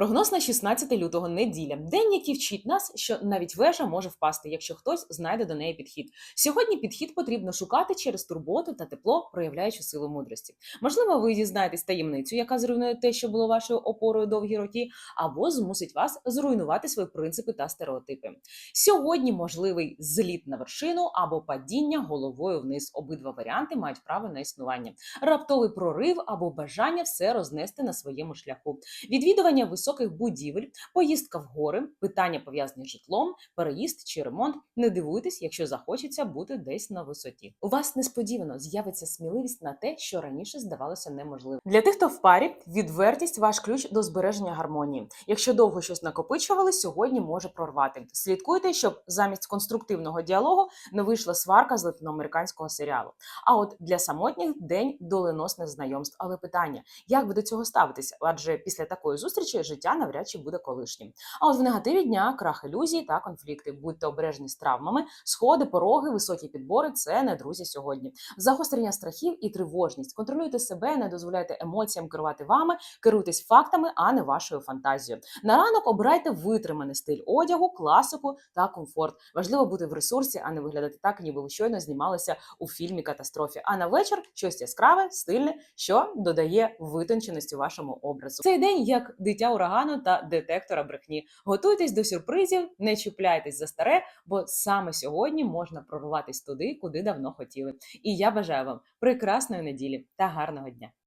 Прогноз на 16 лютого неділя. День, який вчить нас, що навіть вежа може впасти, якщо хтось знайде до неї підхід. Сьогодні підхід потрібно шукати через турботу та тепло, проявляючи силу мудрості. Можливо, ви дізнаєтесь таємницю, яка зруйнує те, що було вашою опорою довгі роки, або змусить вас зруйнувати свої принципи та стереотипи. Сьогодні можливий зліт на вершину або падіння головою вниз. Обидва варіанти мають право на існування. Раптовий прорив або бажання все рознести на своєму шляху відвідування високих будівель, поїздка в гори, питання пов'язані з житлом, переїзд чи ремонт. Не дивуйтесь, якщо захочеться бути десь на висоті. У вас несподівано з'явиться сміливість на те, що раніше здавалося неможливим. Для тих, хто в парі, відвертість ваш ключ до збереження гармонії. Якщо довго щось накопичували, сьогодні може прорвати. Слідкуйте, щоб замість конструктивного діалогу не вийшла сварка з латиноамериканського серіалу. А от для самотніх день доленосних знайомств. Але питання, як ви до цього ставитеся? Адже після такої зустрічі життя навряд чи буде колишнім. А от в негативі дня крах ілюзій та конфлікти. Будьте обережні з травмами, сходи, пороги, високі підбори це не друзі сьогодні. Загострення страхів і тривожність. Контролюйте себе, не дозволяйте емоціям керувати вами, керуйтесь фактами, а не вашою фантазією. На ранок обирайте витриманий стиль одягу, класику та комфорт. Важливо бути в ресурсі, а не виглядати так, ніби ви щойно знімалися у фільмі катастрофі. А на вечір щось яскраве, стильне, що додає витонченості вашому образу. Цей день як дитя урагану та детектора брехні. Готуйтесь до сюрпризів, не чіпляйтесь за старе, бо саме сьогодні можна прорватися туди, куди давно хотіли. І я бажаю вам прекрасної неділі та гарного дня.